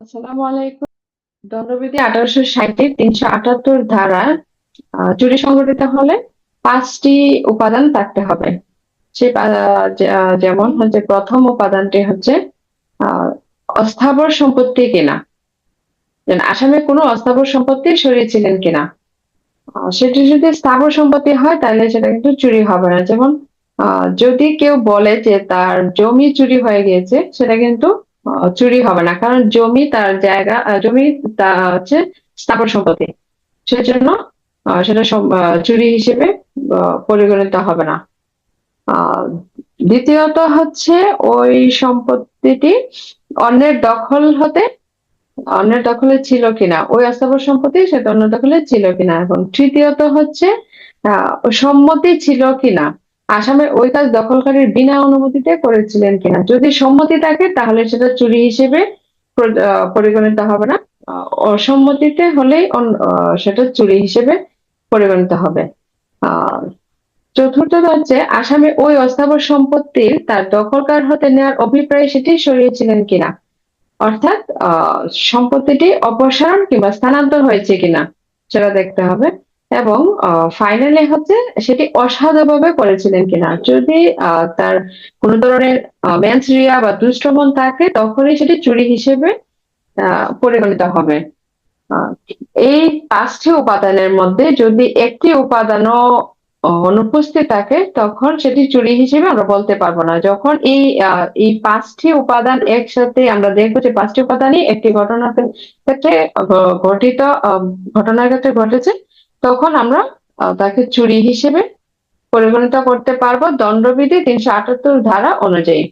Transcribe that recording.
আসসালামু আলাইকুম। দণ্ডবিধি আঠারোশো ষাটের তিনশো আটাত্তর ধারা চুরি সংঘটিত হলে পাঁচটি উপাদান থাকতে হবে। সে যেমন হচ্ছে প্রথম উপাদানটি হচ্ছে অস্থাবর সম্পত্তি কিনা। আসামে কোনো অস্থাবর সম্পত্তি সরিয়েছিলেন কিনা। সেটি যদি স্থাবর সম্পত্তি হয়, তাহলে সেটা কিন্তু চুরি হবে না। যেমন যদি কেউ বলে যে তার জমি চুরি হয়ে গিয়েছে, সেটা কিন্তু চুরি হবে না। কারণ জমি তার জায়গা জমি তা হচ্ছে স্থাবর সম্পত্তি। সেজন্য সেটা চুরি হিসেবে পরিগণিত হবে না। দ্বিতীয়ত হচ্ছে ওই সম্পত্তিটি অন্যের দখল হতে, অন্যের দখলে ছিল কিনা, ওই অস্থাবর সম্পত্তি সেটা অন্য দখলে ছিল কিনা। এবং তৃতীয়ত হচ্ছে সম্মতি ছিল কিনা আসামে ওই কাজ দখলকারীর বিনা অনুমতিতে করেছিলেন কিনা? যদি সম্মতি থাকে, তাহলে সেটা চুরি হিসেবে পরিগণিত হবে না। অসম্মতিতে হলেই সেটা চুরি হিসেবে পরিগণিত হবে। আহ চতুর্থত হচ্ছে, আসামে ওই অস্থাবর সম্পত্তির তার দখলকার হতে নেওয়ার অভিপ্রায় সেটি সরিয়েছিলেন কিনা? অর্থাৎ সম্পত্তিটি অপসারণ কিংবা স্থানান্তর হয়েছে কিনা, সেটা দেখতে হবে। এবং ফাইনালি হচ্ছে সেটি অসাধুভাবে করেছিলেন কিনা। যদি তার কোন ধরনের মেন্সরিয়া বা দুষ্টমন থাকে, তখনই সেটি চুরি হিসেবে পরিগণিত হবে। এই পাঁচটি উপাদানের মধ্যে যদি একটি উপাদানও অনুপস্থিত থাকে, তখন সেটি চুরি হিসেবে আমরা বলতে পারব না। যখন এই এই পাঁচটি উপাদান একসাথে আমরা দেখব যে পাঁচটি উপাদানই একটি ঘটনার ক্ষেত্রে ঘটিত ঘটনার ক্ষেত্রে ঘটেছে তখন আমরা তাকে চুরি হিসেবে পরিগণিত করতে পারব। দণ্ডবিধি তিনশো আটাত্তর ধারা অনুযায়ী।